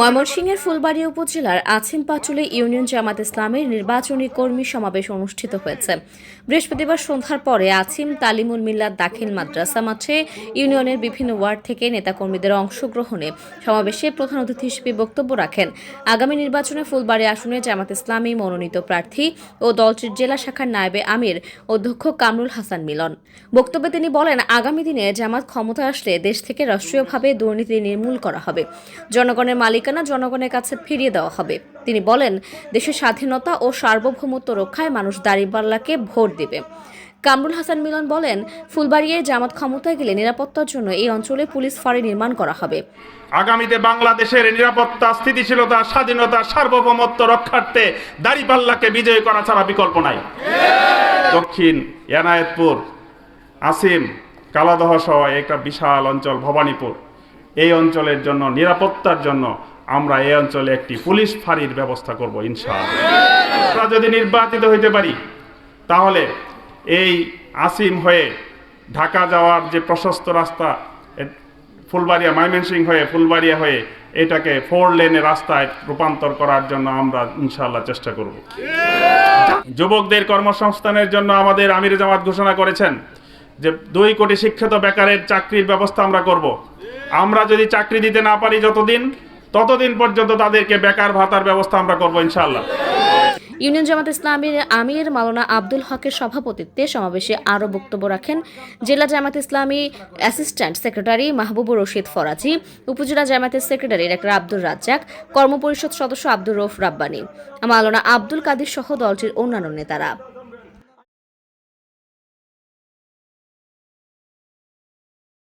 ময়মনসিংহের ফুলবাড়ী উপজেলার আছিম পাচুলে ইউনিয়ন জামাত ইসলামের নির্বাচনী কর্মী সমাবেশ অনুষ্ঠিত হয়েছে। বৃহস্পতিবার সন্ধ্যার পরে আছিম তালিমুল মিল্লাত দাখিল মাদ্রাসা মাঠে ইউনিয়নের বিভিন্ন ওয়ার্ড থেকে নেতাকর্মীদের অংশগ্রহণে সমাবেশে প্রধান অতিথি হিসেবে বক্তব্য রাখেন। আগামী নির্বাচনে ফুলবাড়ী আসনে জামাত ইসলামী মনোনীত প্রার্থী ও দলটির জেলা শাখার নায়েবে আমির, অধ্যক্ষ কামরুল হাসান মিলন। বক্তব্যে তিনি বলেন, আগামী দিনে জামাত ক্ষমতা আসলে দেশ থেকে রাষ্ট্রীয়ভাবে দুর্নীতি নির্মূল করা হবে। জনগণের মালিকানা জনগণের কাছে ফিরিয়ে দেওয়া হবে। তিনি বলেন, দেশের স্বাধীনতা ও সার্বভৌমত্ব রক্ষায় মানুষ দাঁড়িপাল্লাকে ভোট দেবে। কামরুল হাসান মিলন বলেন, ফুলবাড়িয়ায় জামাত ক্ষমতায় গেলে নিরাপত্তার জন্য এই অঞ্চলে পুলিশ ফাঁড়ি নির্মাণ করা হবে। আগামীতে বাংলাদেশের নিরাপত্তা, স্থিতিশীলতা, স্বাধীনতা, সার্বভৌমত্ব রক্ষার্থে দাড়িপাল্লাকে বিজয় করা ছাড়া বিকল্প নাই। দক্ষিণ এনায়েতপুর, আসিম, কালাদহ সহ একটা বিশাল অঞ্চল, ভবানীপুর। এই অঞ্চলের জন্য, নিরাপত্তার জন্য আমরা এই অঞ্চলে একটি পুলিশ ফাঁড়ির ব্যবস্থা করব, ইনশাআল্লাহ। আমরা যদি নির্বাচিত হইতে পারি, তাহলে এই আসিম হয়ে ঢাকা যাওয়ার যে প্রশস্ত রাস্তা ফুলবাড়িয়া, ময়মনসিংহ হয়ে ফুলবাড়িয়া হয়ে এটাকে ফোর লেনে রাস্তায় রূপান্তর করার জন্য আমরা ইনশাআল্লাহ চেষ্টা করব। যুবকদের কর্মসংস্থানের জন্য আমাদের আমির জামাত ঘোষণা করেছেন যে, দুই কোটি শিক্ষিত বেকারের চাকরির ব্যবস্থা আমরা করব। আমরা যদি চাকরি দিতে না পারি যতদিন, ততদিন পর্যন্ত তাদেরকে বেকার ভাতার ব্যবস্থা আমরা করব ইনশাআল্লাহ। ইউনিয়ন জামাত ইসলামের আমির মাওলানা আব্দুল হকের সভাপতিত্বে সমাবেশে আরও বক্তব্য রাখেন জেলা জামাত ইসলামী অ্যাসিস্ট্যান্ট সেক্রেটারি মাহবুবুর রশিদ ফরাজি, উপজেলা জামাতের সেক্রেটারি ডাক্তার আব্দুর রাজ্জাক, কর্মপরিষদ সদস্য আব্দুর রফ রাব্বানি, মাওলানা আব্দুল কাদির সহ দলটির অন্যান্য নেতারা।